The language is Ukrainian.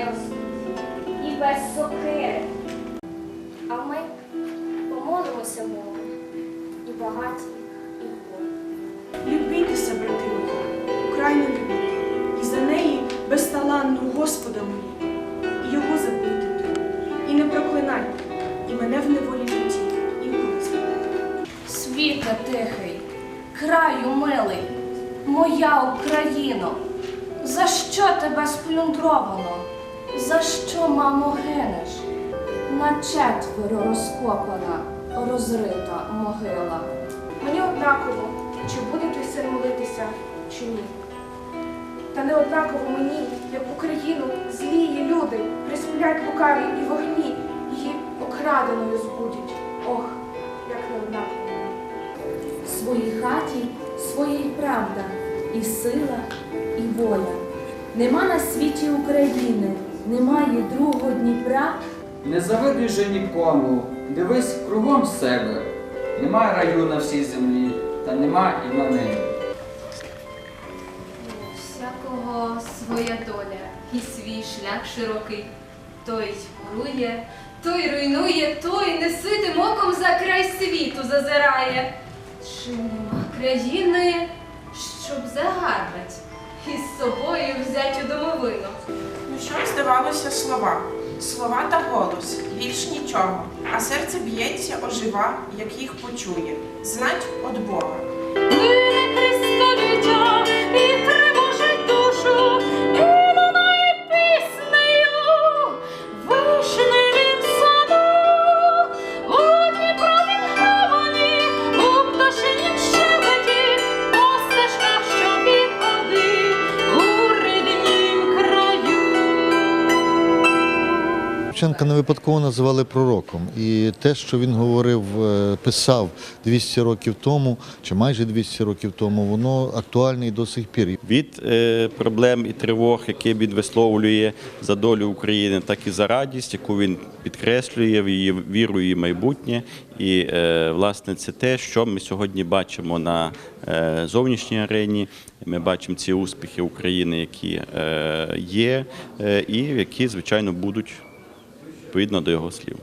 ростуть, і без сокири. А ми помолимося Богу, і багаті, і хворі. Любітеся, брати мої, Україну любіть, і за неї безталанну Господа мої, і його заплатити, і не проклинайте, і мене в неволі житті, і згадайте. Світе тихий, краю милий, моя Україно, за що тебе сплюндровано? За що, мамо, гинеш? На четверо розкопана, розрита могила. Мені однаково, чи буде твій син молитися, чи ні. Та не однаково мені, як Україну, злії люди присмілять лукаві і вогні, її окраденою збудять. Ох, як не однаково. В своїй хаті своїй правда, і сила, і воля. Нема на світі України, немає другого Дніпра, Не завидуй же нікому, дивись кругом себе. Нема раю на всій землі, та нема і на небі. У всякого своя доля і свій шлях широкий. Той мурує, той руйнує, той неситим оком за край світу зазирає. Чи нема країни, щоб загарбать і з собою взять у домовину? Що здавалося слова? Слова та голос, більш нічого, а серце б'ється, ожива, як їх почує. Знать от Бога. Шевченка не випадково називали пророком. І те, що він говорив, е, писав 200 років тому, чи майже 200 років тому, воно актуальне і до сих пір. від е, проблем і тривог, які він висловлює за долю України, так і за радість, яку він підкреслює в її віру, її майбутнє. І е, власне це те, що ми сьогодні бачимо на зовнішній арені. Ми бачимо ці успіхи України, які є, і які, звичайно, будуть відповідно до його слів.